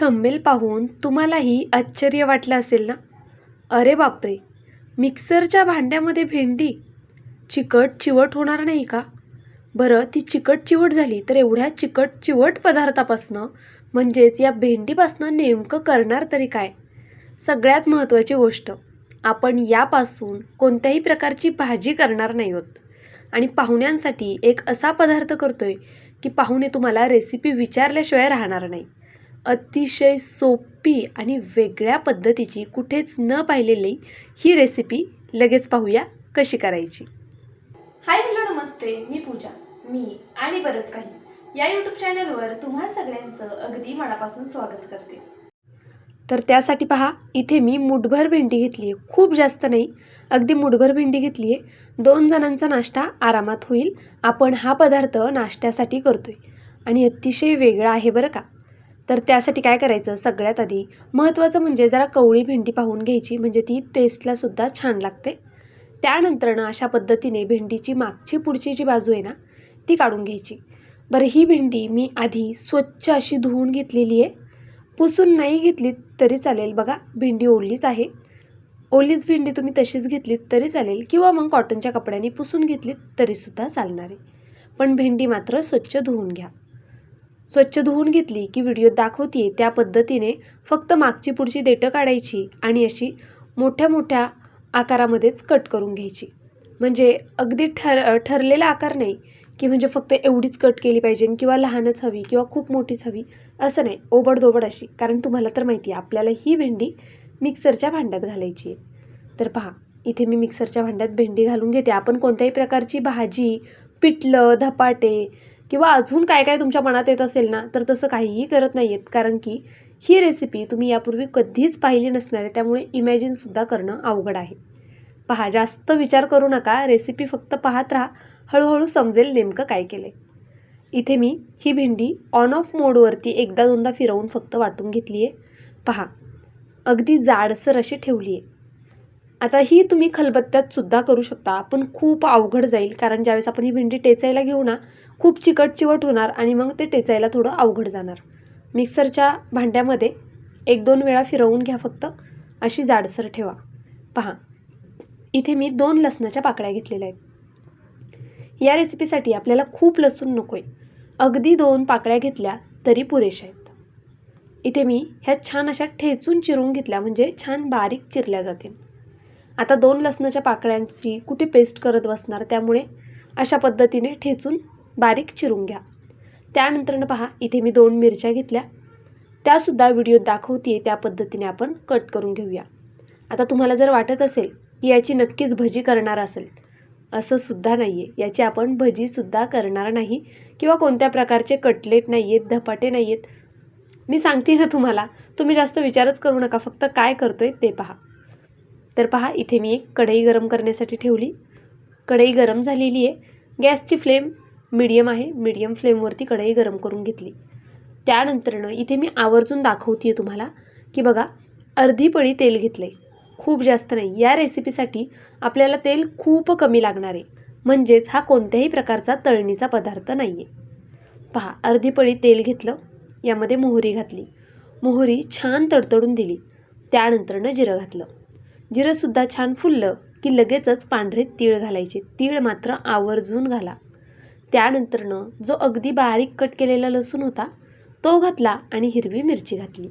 Thumbnail पाहून तुम्हालाही आश्चर्य वाटलं असेल ना? अरे बापरे! मिक्सरच्या भांड्यामध्ये भेंडी? चिकट चिवट होणार नाही का? बरं ती चिकट चिवट झाली तर एवढ्या चिकट चिवट पदार्थापासनं म्हणजेच या भेंडीपासनं नेमकं करणार तरी काय? सगळ्यात महत्त्वाची गोष्ट आपण यापासून कोणत्याही प्रकारची भाजी करणार नाही आहोत आणि पाहुण्यांसाठी एक असा पदार्थ करतोय की पाहुणे तुम्हाला रेसिपी विचारल्याशिवाय राहणार नाही. अतिशय सोपी आणि वेगळ्या पद्धतीची कुठेच न पाहिलेली ही रेसिपी लगेच पाहूया कशी करायची. हाय हॅलो नमस्ते. मी पूजा. मी आणि बरंच काही. या यूट्यूब चॅनलवर तुम्हा सगळ्यांचं अगदी मनापासून स्वागत करते. तर त्यासाठी पहा इथे मी मुठभर भेंडी घेतली आहे खूप जास्त नाही अगदी मुठभर भेंडी घेतली आहे दोन जणांचा नाश्ता आरामात होईल. आपण हा पदार्थ नाश्त्यासाठी करतो आहे आणि अतिशय वेगळा आहे बरं का. तर त्यासाठी काय करायचं? सगळ्यात आधी महत्त्वाचं म्हणजे जरा कवळी भेंडी पाहून घ्यायची. म्हणजे ती टेस्टलासुद्धा छान लागते. त्यानंतरनं अशा पद्धतीने भेंडीची मागची पुढची जी बाजू आहे ना ती काढून घ्यायची. बरं ही भेंडी मी आधी स्वच्छ अशी धुवून घेतलेली आहे. पुसून नाही घेतलीत तरी चालेल. बघा भेंडी ओढलीच आहे. ओलीच भेंडी तुम्ही तशीच घेतलीत तरी चालेल. किंवा मग कॉटनच्या कपड्याने पुसून घेतलीत तरीसुद्धा चालणार आहे. पण भेंडी मात्र स्वच्छ धुवून घ्या. स्वच्छ धुवून घेतली की व्हिडिओत दाखवते त्या पद्धतीने फक्त मागची पुढची देठं काढायची आणि अशी मोठ्या मोठ्या आकारामध्येच कट करून घ्यायची. म्हणजे अगदी ठर ठरलेला आकार नाही की म्हणजे फक्त एवढीच कट केली पाहिजे किंवा लहानच हवी किंवा खूप मोठीच हवी असं नाही. ओबडधोबड अशी. कारण तुम्हाला तर माहिती आहे आपल्याला ही भेंडी मिक्सरच्या भांड्यात घालायची आहे तर पहा इथे मी मिक्सरच्या भांड्यात भेंडी घालून घेते. आपण कोणत्याही प्रकारची भाजी पिठलं धपाटे किंवा अजून काय काय तुमच्या मनात येत असेल ना तर तसं काहीही करत नाही आहेत कारण की ही रेसिपी तुम्ही यापूर्वी कधीच पाहिली नसणार आहे. त्यामुळे इमॅजिनसुद्धा करणं अवघड आहे. पहा जास्त विचार करू नका. रेसिपी फक्त पाहत राहा. हळूहळू समजेल नेमकं काय केलं आहे इथे मी ही भेंडी ऑन ऑफ मोडवरती एकदा दोनदा फिरवून फक्त वाटून घेतली आहे पहा अगदी जाडसर अशी ठेवली आहे आता ही तुम्ही खलबत्त्यात सुद्धा करू शकता. पण खूप अवघड जाईल. कारण ज्यावेळेस आपण ही भेंडी टेचायला घेऊ ना खूप चिकट चिवट होणार आणि मग ते टेचायला थोडं अवघड जाणार. मिक्सरच्या भांड्यामध्ये एक दोन वेळा फिरवून घ्या फक्त. अशी जाडसर ठेवा. पहा. इथे मी दोन लसणाच्या पाकळ्या घेतलेल्या आहेत. या रेसिपीसाठी आपल्याला खूप लसूण नको आहे अगदी दोन पाकळ्या घेतल्या तरी पुरेशा आहेत. इथे मी ह्या छान अशा ठेचून चिरून घेतल्या म्हणजे छान बारीक चिरल्या जातील. आता दोन लसणाच्या पाकळ्यांची कुठे पेस्ट करत बसणार? त्यामुळे अशा पद्धतीने ठेचून बारीक चिरून घ्या. त्यानंतरनं पहा इथे मी दोन मिरच्या घेतल्या. त्यासुद्धा व्हिडिओत दाखवते त्या पद्धतीने आपण कट करून घेऊया. आता तुम्हाला जर वाटत असेल की याची नक्कीच भजी करणार असेल असं सुद्धा नाही आहे याची आपण भजीसुद्धा करणार नाही किंवा कोणत्या प्रकारचे कटलेट नाही आहेत धपाटे नाही आहेत मी सांगते ना तुम्हाला तुम्ही जास्त विचारच करू नका. फक्त काय करतो आहे ते पहा. तर पहा इथे मी एक कढई गरम करण्यासाठी ठेवली. कढई गरम झालेली आहे. गॅसची फ्लेम मीडियम आहे. मीडियम फ्लेमवरती कढई गरम करून घेतली. त्यानंतरनं इथे मी आवर्जून दाखवते आहे तुम्हाला की बघा अर्धी पळी तेल घेतलं आहे खूप जास्त नाही. या रेसिपीसाठी आपल्याला तेल खूप कमी लागणार आहे. म्हणजेच हा कोणत्याही प्रकारचा तळणीचा पदार्थ नाही आहे पहा अर्धी पळी तेल घेतलं. यामध्ये मोहरी घातली. मोहरी छान तडतडून दिली. त्यानंतरनं जिरं घातलं. जिरंसुद्धा छान फुललं की लगेचच पांढरे तीळ घालायचे. तीळ मात्र आवर्जून घाला. त्यानंतरनं जो अगदी बारीक कट केलेला लसूण होता तो घातला आणि हिरवी मिरची घातली.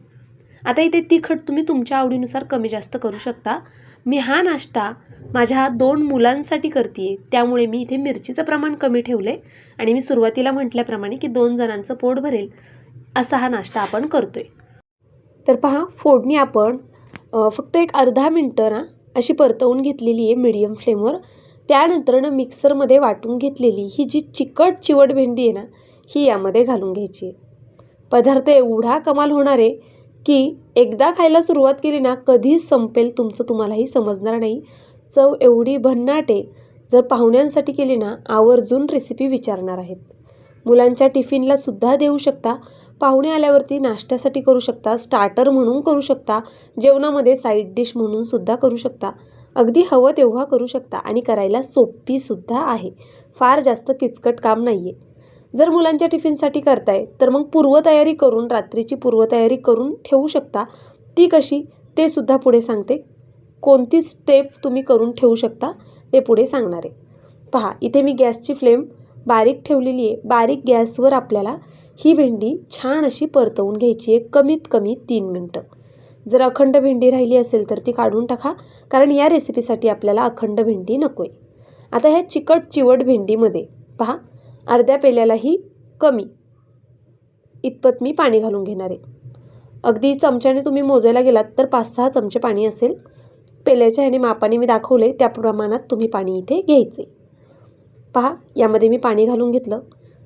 आता इथे तिखट तुम्ही तुमच्या आवडीनुसार कमी जास्त करू शकता. मी हा नाश्ता माझ्या दोन मुलांसाठी करते आहे त्यामुळे मी इथे मिरचीचं प्रमाण कमी ठेवलं आहे आणि मी सुरुवातीला म्हटल्याप्रमाणे की दोन जणांचं पोट भरेल असा हा नाश्ता आपण करतो आहे तर पहा फोडणी आपण फक्त एक अर्धा मिनटं ना अशी परतवून घेतलेली आहे मीडियम फ्लेमवर त्यानंतरनं मिक्सरमध्ये वाटून घेतलेली ही जी चिकट चिवट भेंडी आहे ना ही यामध्ये घालून घ्यायची आहे. पदार्थ एवढा कमाल होणार आहे की एकदा खायला सुरुवात केली ना कधीच संपेल तुमचं तुम्हालाही समजणार नाही. चव एवढी भन्नाट आहे. जर पाहुण्यांसाठी केली ना आवर्जून रेसिपी विचारणार आहेत. मुलांच्या टिफिनला सुद्धा देऊ शकता. पाहुणे आल्यावरती नाश्त्यासाठी करू शकता स्टार्टर म्हणून करू शकता जेवणामध्ये साईड डिश म्हणून सुद्धा करू शकता. अगदी हवं तेव्हा करू शकता आणि करायला सोपीसुद्धा आहे. फार जास्त किचकट काम नाही आहे जर मुलांच्या टिफिनसाठी करताय तर मग पूर्वतयारी करून रात्रीची पूर्वतयारी करून ठेवू शकता. ती कशी? ते सुद्धा पुढे सांगते. कोणती स्टेप तुम्ही करून ठेवू शकता ते पुढे सांगणार. आहे पहा इथे मी गॅसची फ्लेम बारीक ठेवलेली आहे बारीक गॅसवर आपल्याला ही भेंडी छान अशी परतवून घ्यायची आहे कमीत कमी तीन मिनटं. जर अखंड भेंडी राहिली असेल तर ती काढून टाका कारण या रेसिपीसाठी आपल्याला अखंड भेंडी नको आहे आता ह्या चिकट चिवट भेंडीमध्ये पहा अर्ध्या पेल्यालाही कमी इतपत मी पाणी घालून घेणार आहे. अगदी चमच्याने तुम्ही मोजायला गेलात तर पाच सहा चमचे पाणी असेल. पेल्याच्या ह्याने मापाने मी दाखवले त्या प्रमाणात तुम्ही पाणी इथे घ्यायचे पहा यामध्ये मी पाणी घालून घेतलं.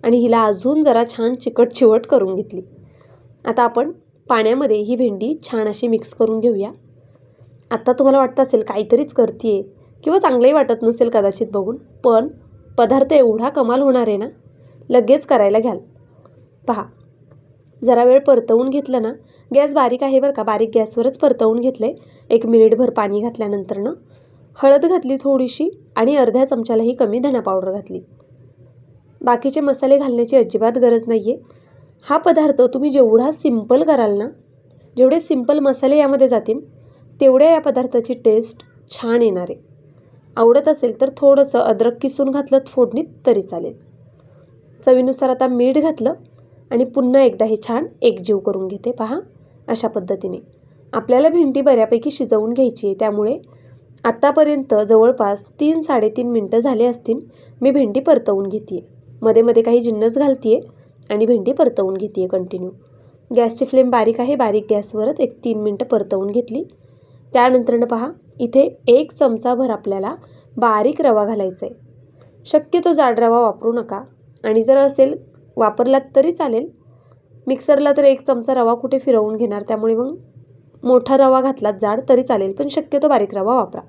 आणि हिला अजून जरा छान चिकट चिवट करून घेतली. आता आपण पाण्यामध्ये ही भेंडी छान अशी मिक्स करून घेऊया. आत्ता तुम्हाला वाटतं असेल काहीतरीच करते किंवा चांगलंही वाटत नसेल कदाचित बघून पण पदार्थ एवढा कमाल होणार आहे ना लगेच करायला घ्याल. पहा जरा वेळ परतवून घेतलं ना गॅस बारीक आहे बरं का बारीक गॅसवरच परतवून घेतले एक मिनिटभर पाणी घातल्यानंतरनं हळद घातली थोडीशी आणि अर्ध्या चमच्यालाही कमी धना पावडर घातली. बाकीचे मसाले घालण्याची अजिबात गरज नाही आहे हा पदार्थ तुम्ही जेवढा सिंपल कराल ना जेवढे सिंपल मसाले यामध्ये जातील तेवढ्या या पदार्थाची टेस्ट छान येणार आहे. आवडत असेल तर थोडंसं अद्रक किसून घातलं फोडणीत तरी चालेल. चवीनुसार आता मीठ घातलं आणि पुन्हा एकदा हे छान एकजीव करून घेते पहा अशा पद्धतीने. आपल्याला भेंडी बऱ्यापैकी शिजवून घ्यायची आहे त्यामुळे आत्तापर्यंत जवळपास तीन साडेतीन मिनटं झाले असतील मी भेंडी परतवून घेते आहे मध्ये मध्ये काही जिन्नस घालते आहे आणि भेंडी परतवून घेते आहे कंटिन्यू गॅसची फ्लेम बारीक आहे बारीक गॅसवरच एक तीन मिनटं परतवून घेतली. त्यानंतरनं पहा इथे एक चमचाभर आपल्याला बारीक रवा घालायचा आहे शक्यतो जाड रवा वापरू नका आणि जर असेल वापरलात तरी चालेल. मिक्सरला तर एक चमचा रवा कुठे फिरवून घेणार त्यामुळे मग मोठा रवा घातलात जाड तरी चालेल पण शक्यतो बारीक रवा वापरा.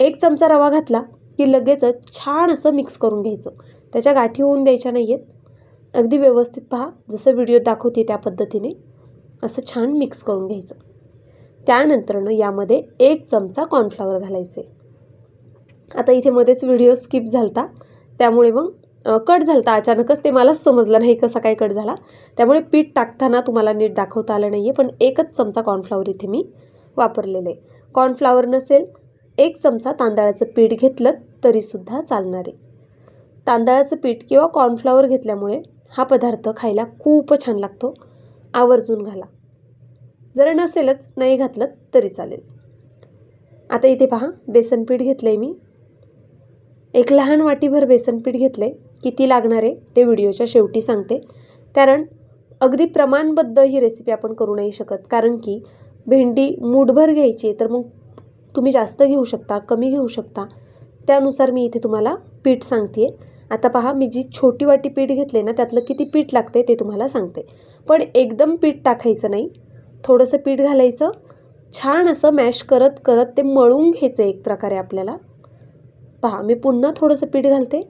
एक चमचा रवा घातला की लगेचच छान असं मिक्स करून घ्यायचं. त्याच्या गाठी होऊन द्यायच्या नाही आहेत अगदी व्यवस्थित पहा जसं व्हिडिओ दाखवते त्या पद्धतीने. असं छान मिक्स करून घ्यायचं. त्यानंतरनं यामध्ये एक चमचा कॉर्नफ्लॉवर घालायचे. आता इथे मध्येच व्हिडिओ स्किप झालता. त्यामुळे मग कट झालता. अचानकच ते मलाच समजलं नाही कसा काय कट झाला. त्यामुळे पीठ टाकताना तुम्हाला नीट दाखवता आलं नाही आहे पण एकच चमचा कॉर्नफ्लॉवर इथे मी वापरलेलं. आहे कॉर्नफ्लॉवर नसेल एक चमचा तांदळाचं पीठ घेतलं तरीसुद्धा चालणार. आहे तांदळाचं पीठ किंवा कॉर्नफ्लॉवर घेतल्यामुळे हा पदार्थ खायला खूप छान लागतो. आवर्जून घाला. जर नसेलच नाही घातलं तरी चालेल. आता इथे पहा बेसन पीठ घेतलं आहे मी. एक लहान वाटीभर बेसन पीठ घेतलं आहे किती लागणार आहे ते व्हिडिओच्या शेवटी सांगते. कारण अगदी प्रमाणबद्ध ही रेसिपी आपण करू नाही शकत. कारण की भेंडी मूठभर घ्यायची आहे तर मग तुम्ही जास्त घेऊ शकता कमी घेऊ शकता. त्यानुसार मी इथे तुम्हाला पीठ सांगते आता पहा मी जी छोटी वाटी पीठ घेतले ना त्यातलं किती पीठ लागते ते तुम्हाला सांगते. पण एकदम पीठ टाकायचं नाही. थोडंसं पीठ घालायचं. छान असं मॅश करत करत ते मळून घ्यायचं एक प्रकारे आपल्याला. पहा मी पुन्हा थोडंसं पीठ घालते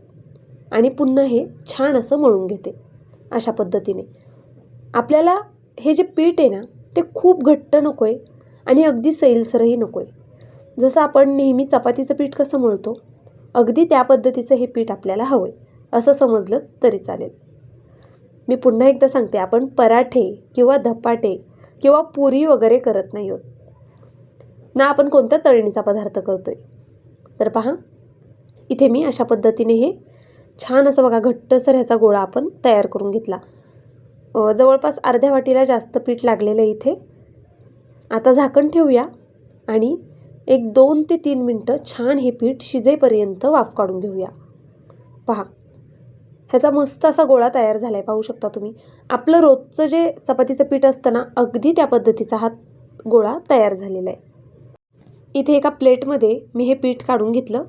आणि पुन्हा हे छान असं मळून घेते अशा पद्धतीने. आपल्याला हे जे पीठ आहे ना ते खूप घट्ट नको आहे आणि अगदी सैलसरही नको आहे जसं आपण नेहमी चपातीचं पीठ कसं मळतो अगदी त्या पद्धतीचं हे पीठ आपल्याला हवं आहे असं समजलं तरी चालेल. मी पुन्हा एकदा सांगते आपण पराठे किंवा धपाटे किंवा पुरी वगैरे करत नाही आहोत. ना आपण कोणत्या तळणीचा पदार्थ करतो आहे तर पहा इथे मी अशा पद्धतीने हे छान असं बघा घट्टसर ह्याचा गोळा आपण तयार करून घेतला. जवळपास अर्ध्या वाटीला जास्त पीठ लागलेलं आहे इथे. आता झाकण ठेवूया आणि एक दोन ते तीन मिनटं छान हे पीठ शिजेपर्यंत वाफ काढून घेऊया. पहा ह्याचा मस्त असा गोळा तयार झाला आहे पाहू शकता तुम्ही. आपलं रोजचं जे चपातीचं पीठ असतं ना अगदी त्या पद्धतीचा हा गोळा तयार झालेला आहे. इथे एका प्लेटमध्ये मी हे पीठ काढून घेतलं.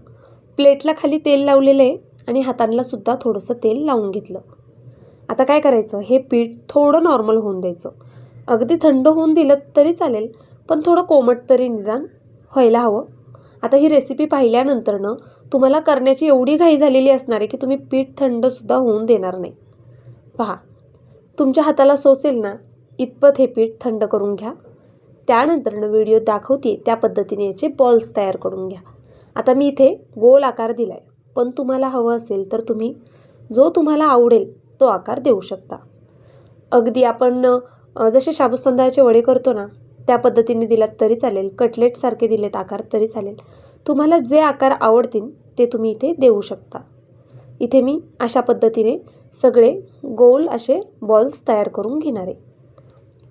प्लेटला खाली तेल लावलेलं आहे आणि हातांना सुद्धा थोडंसं तेल लावून घेतलं. आता काय करायचं? हे पीठ थोडं नॉर्मल होऊन द्यायचं. अगदी थंड होऊन दिलं तरी चालेल पण थोडं कोमट तरी निदान व्हायला हवं. आता ही रेसिपी पाहिल्यानंतरनं तुम्हाला करण्याची एवढी घाई झालेली असणार आहे की तुम्ही पीठ थंडसुद्धा होऊन देणार नाही. पहा तुमच्या हाताला सोसेल ना? इतपत हे पीठ थंड करून घ्या. त्यानंतरनं व्हिडिओ दाखवते त्या पद्धतीने याचे बॉल्स तयार करून घ्या. आता मी इथे गोल आकार दिला आहे पण तुम्हाला हवं असेल तर तुम्ही जो तुम्हाला आवडेल तो आकार देऊ शकता. अगदी आपण जसे शाबूस वडे करतो ना त्या पद्धतीने दिलात तरी चालेल. कटलेटसारखे दिलेत आकार तरी चालेल. तुम्हाला जे आकार आवडतील ते तुम्ही इथे देऊ शकता. इथे मी अशा पद्धतीने सगळे गोल असे बॉल्स तयार करून घेणार. आहे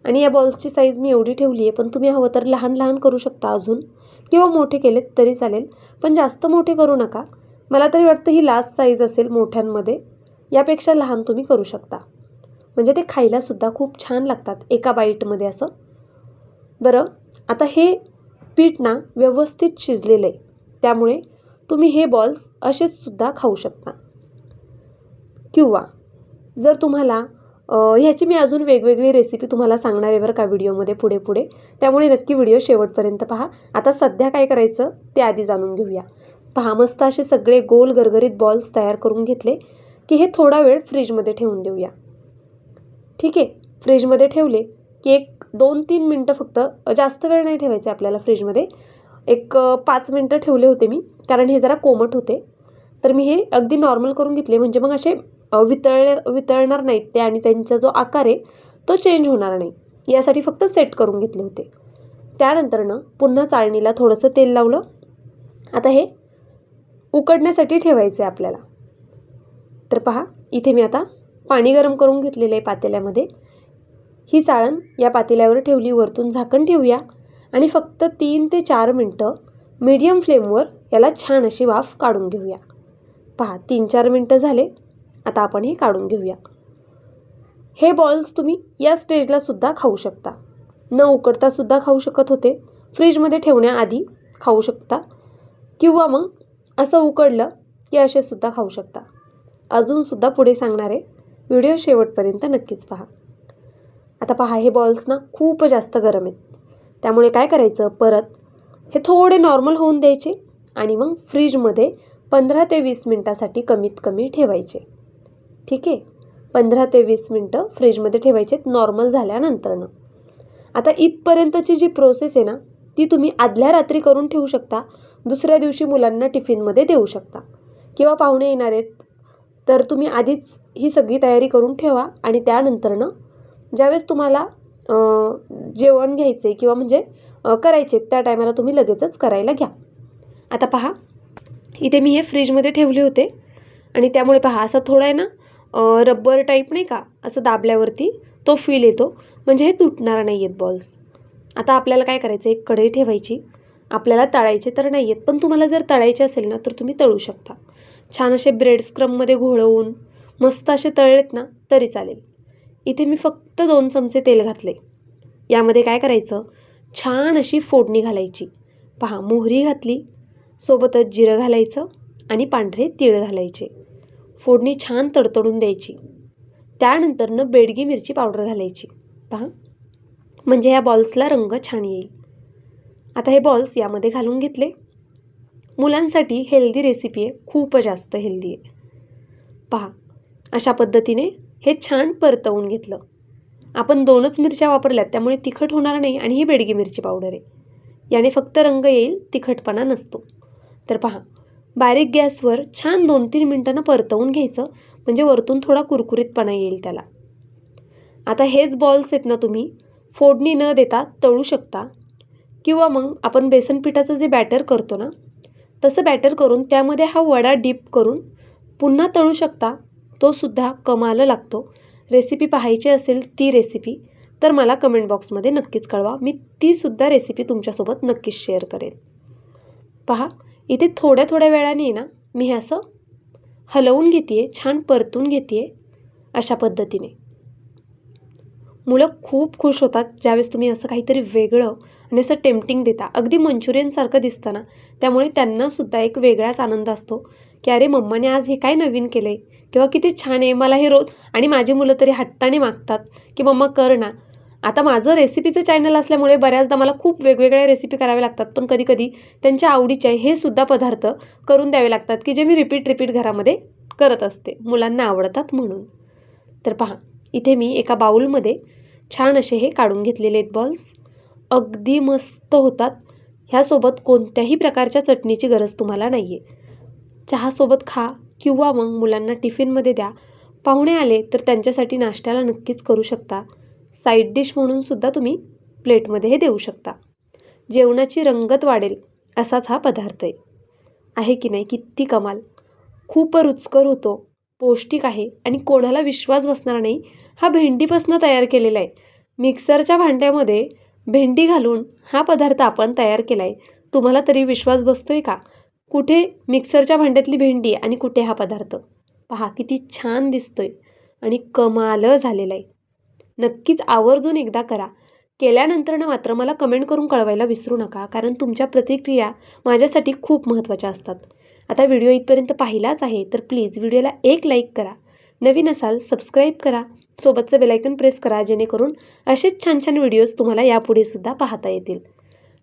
आणि या बॉल्सची साईज मी एवढी ठेवली आहे पण तुम्ही हवं तर लहान लहान करू शकता अजून. किंवा मोठे केलेत तरी चालेल. पण जास्त मोठे करू नका. मला तरी वाटतं ही लास्ट साईज असेल मोठ्यांमध्ये. यापेक्षा लहान तुम्ही करू शकता. म्हणजे ते खायलासुद्धा खूप छान लागतात एका बाईटमध्ये असं. बरं आता हे पीठ ना व्यवस्थित शिजलेलं आहे त्यामुळे तुम्ही हे बॉल्स असेच सुद्धा खाऊ शकता. किंवा जर तुम्हाला ह्याची मी अजून वेगवेगळी रेसिपी तुम्हाला सांगणार आहे बरं का व्हिडिओमध्ये पुढे पुढे. त्यामुळे नक्की व्हिडिओ शेवटपर्यंत पहा. आता सध्या काय करायचं ते आधी जाणून घेऊया. पहा मस्त असे सगळे गोल गरगरीत बॉल्स तयार करून घेतले की हे थोडा वेळ फ्रीजमध्ये ठेवून देऊया. ठीक आहे? फ्रीजमध्ये ठेवले की एक दोन तीन मिनटं फक्त जास्त वेळ नाही ठेवायचे आपल्याला फ्रीजमध्ये. एक पाच मिनटं ठेवले होते मी कारण हे जरा कोमट होते. तर मी हे अगदी नॉर्मल करून घेतले म्हणजे मग असे वितळले वितळणार नाहीत ते आणि त्यांचा जो आकार आहे तो चेंज होणार नाही. यासाठी फक्त सेट करून घेतले होते. त्यानंतरनं पुन्हा चाळणीला थोडंसं तेल लावलं. आता हे उकडण्यासाठी ठेवायचं आहे आपल्याला. तर पहा इथे मी आता पाणी गरम करून घेतलेलं आहे पातेल्यामध्ये. ही चाळण या पातेल्यावर ठेवली वरतून झाकण ठेवूया आणि फक्त तीन ते चार मिनटं मीडियम फ्लेमवर याला छान अशी वाफ काढून घेऊया. पहा तीन चार मिनटं झाले आता आपण हे काढून घेऊया. हे बॉल्स तुम्ही या स्टेजला सुद्धा खाऊ शकता. न उकडता सुद्धा खाऊ शकत होते. फ्रीजमध्ये ठेवण्याआधी खाऊ शकता. किंवा मग असं उकडलं की असे सुद्धा खाऊ शकता. अजूनसुद्धा पुढे सांगणारे व्हिडिओ शेवटपर्यंत नक्कीच पहा. आता पहा हे बॉल्स ना खूप जास्त गरम आहेत. त्यामुळे काय करायचं? परत हे थोडे नॉर्मल होऊन द्यायचे आणि मग फ्रीजमध्ये पंधरा ते वीस मिनटासाठी कमीत कमी ठेवायचे. ठीक आहे? पंधरा ते वीस मिनटं फ्रीजमध्ये ठेवायचे नॉर्मल झाल्यानंतरनं. आता इथपर्यंतची जी प्रोसेस आहे ना ती तुम्ही आदल्या रात्री करून ठेवू शकता दुसऱ्या दिवशी मुलांना टिफिनमध्ये देऊ शकता. किंवा पाहुणे येणार आहेत तर तुम्ही आधीच ही सगळी तयारी करून ठेवा आणि त्यानंतरनं ज्यावेळेस तुम्हाला जेवण घ्यायचे किंवा म्हणजे करायचे त्या टायमाला तुम्ही लगेचच करायला घ्या. आता पहा इथे मी हे फ्रीजमध्ये ठेवले होते. आणि त्यामुळे पहा असा थोडा आहे ना रब्बर टाईप नाही का असं दाबल्यावरती तो फील येतो. म्हणजे हे तुटणार नाही आहेत बॉल्स आता आपल्याला काय करायचं एक कढई ठेवायची. आपल्याला तळायचे तर नाही आहेत पण तुम्हाला जर तळायचे असेल ना तर तुम्ही तळू शकता. छान असे ब्रेड स्क्रममध्ये घोळवून मस्त असे तळलेत ना तरी चालेल. इथे मी फक्त दोन चमचे तेल घातले. यामध्ये काय करायचं? छान अशी फोडणी घालायची. पहा मोहरी घातली सोबतच जिरं घालायचं आणि पांढरे तीळ घालायचे. फोडणी छान तडतडून द्यायची. त्यानंतरनं बेडगी मिरची पावडर घालायची. पहा म्हणजे या बॉल्सला रंग छान येईल. आता हे बॉल्स यामध्ये घालून घेतले. मुलांसाठी हेल्दी रेसिपी आहे खूप जास्त हेल्दी आहे. पहा अशा पद्धतीने हे छान परतवून घेतलं. आपण दोनच मिरच्या वापरल्यात त्यामुळे तिखट होणार नाही आणि ही बेडगी मिरची पावडर आहे. याने फक्त रंग येईल तिखटपणा नसतो. तर पहा बारीक गॅसवर छान दोन तीन मिनटानं परतवून घ्यायचं म्हणजे वरतून थोडा कुरकुरीतपणा येईल त्याला. आता हेच बॉल्स आहेत ना तुम्ही फोडणी न देता तळू शकता. किंवा मग आपण बेसन पिठाचं जे बॅटर करतो ना तसं बॅटर करून त्यामध्ये हा वडा डीप करून पुन्हा तळू शकता. तोसुद्धा कमाला कमाल लागतो. रेसिपी पाहायची असेल ती रेसिपी तर मला कमेंट बॉक्समध्ये नक्कीच कळवा. मी तीसुद्धा रेसिपी तुमच्यासोबत नक्कीच शेअर करेल. पहा इथे थोड्या थोड्या वेळाने ना मी हे असं हलवून घेते आहे छान परतून घेते आहे अशा पद्धतीने. मुलं खूप खुश होतात ज्यावेळेस तुम्ही असं काहीतरी वेगळं आणि असं टेम्पटिंग देता. अगदी मंचुरियनसारखं दिसतं ना त्यामुळे त्यांनासुद्धा एक वेगळाच आनंद असतो. की अरे मम्माने आज हे काय नवीन केलं आहे किंवा किती छान आहे मला हे रोज आणि माझी मुलं तरी हट्टाने मागतात की मम्मा कर ना. आता माझं रेसिपीचं चॅनल असल्यामुळे बऱ्याचदा मला खूप वेगवेगळ्या रेसिपी कराव्या लागतात पण कधीकधी त्यांच्या आवडीचे हे सुद्धा पदार्थ करून द्यावे लागतात की जे मी रिपीट रिपीट घरामध्ये करत असते मुलांना आवडतात म्हणून. तर पहा इथे मी एका बाऊलमध्ये छान असे हे काढून घेतलेले आहेत बॉल्स अगदी मस्त होतात. ह्यासोबत कोणत्याही प्रकारच्या चटणीची गरज तुम्हाला नाही आहे चहासोबत खा किंवा मग मुलांना टिफिनमध्ये द्या. पाहुणे आले तर त्यांच्यासाठी नाश्त्याला नक्कीच करू शकता. साईड डिश म्हणून सुद्धा तुम्ही प्लेटमध्ये हे देऊ शकता. जेवणाची रंगत वाढेल असाच हा पदार्थ आहे. आहे की नाही किती कमाल. खूप रुचकर होतो. पौष्टिक आहे आणि कोणाला विश्वास बसणार नाही. हा भेंडीपासून तयार केलेला आहे. मिक्सरच्या भांड्यामध्ये भेंडी घालून हा पदार्थ आपण तयार केला आहे तुम्हाला तरी विश्वास बसतो आहे का? कुठे मिक्सरच्या भांड्यातली भेंडी आणि कुठे हा पदार्थ. पहा किती छान दिसतोय आणि कमाल झालेला आहे. नक्कीच आवर्जून एकदा करा. केल्यानंतरनं मात्र मला कमेंट करून कळवायला विसरू नका कारण तुमच्या प्रतिक्रिया माझ्यासाठी खूप महत्त्वाच्या असतात. आता व्हिडिओ इथपर्यंत पाहिलाच आहे तर प्लीज व्हिडिओला एक लाईक करा. नवीन असाल सबस्क्राईब करा. सोबतचं बेलायकन प्रेस करा जेणेकरून असेच छान छान व्हिडिओज तुम्हाला यापुढे सुद्धा पाहता येतील.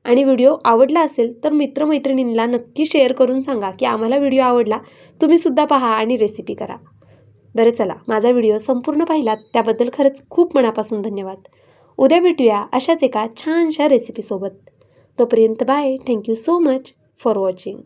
आणि व्हिडिओ आवडला असेल तर मित्रमैत्रिणींना नक्की शेअर करून सांगा की आम्हाला व्हिडिओ आवडला तुम्हीसुद्धा पहा आणि रेसिपी करा. बरं चला माझा व्हिडिओ संपूर्ण पाहिलात त्याबद्दल खरंच खूप मनापासून धन्यवाद. उद्या भेटूया अशाच एका छानशा रेसिपीसोबत तोपर्यंत bye thank you so much for watching